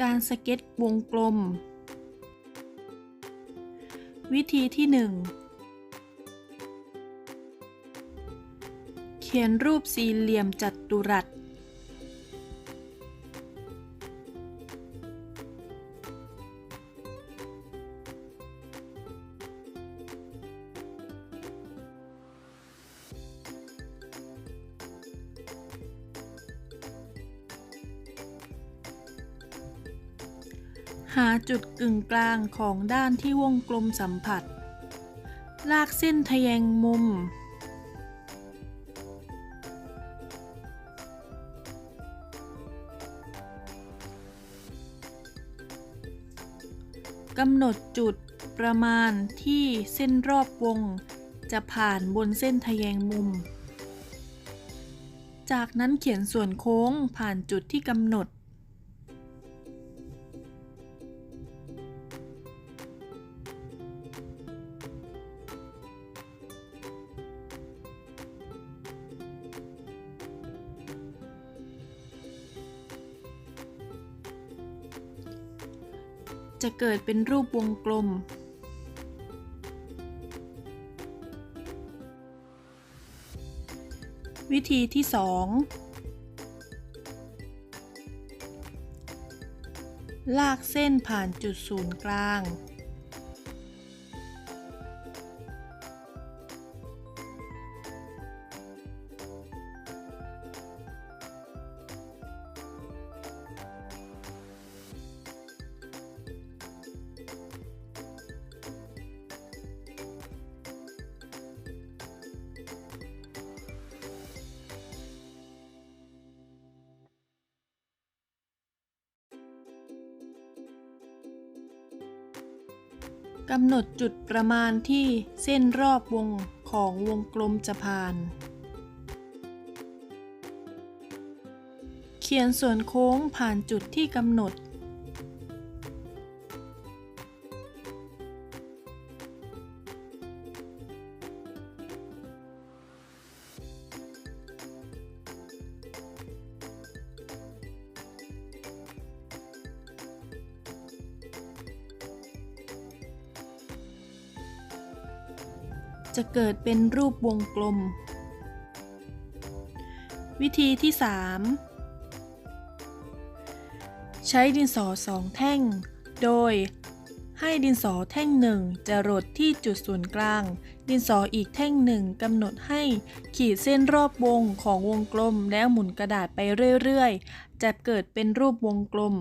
การสเก็ตวงกลม วิธีที่ 1 เขียนรูปสี่เหลี่ยมจัตุรัส หาจุดกึ่งกลางของด้านที่วงกลมสัมผัส ลากเส้นทะแยงมุม กำหนดจุดประมาณที่เส้นรอบวง จะผ่านบนเส้นทะแยงมุม จากนั้นเขียนส่วนโค้งผ่านจุดที่กำหนด จะเกิดเป็นรูปวงกลม วิธีที่ 2 ลากเส้นผ่านจุดศูนย์กลาง กำหนดจุดประมาณที่เส้นรอบวงของวงกลมจะผ่าน เขียนส่วนโค้งผ่านจุดที่กำหนด จะเกิดเป็นรูปวงกลม วิธีที่ 3 ใช้ดินสอสองแท่ง โดย ให้ดินสอแท่งหนึ่งจะรดที่จุดศูนย์กลาง ดินสออีกแท่งหนึ่งกำหนดให้ขีดเส้นรอบวงของวงกลมแล้วหมุนกระดาษไปเรื่อย ๆ จะเกิดเป็นรูปวงกลม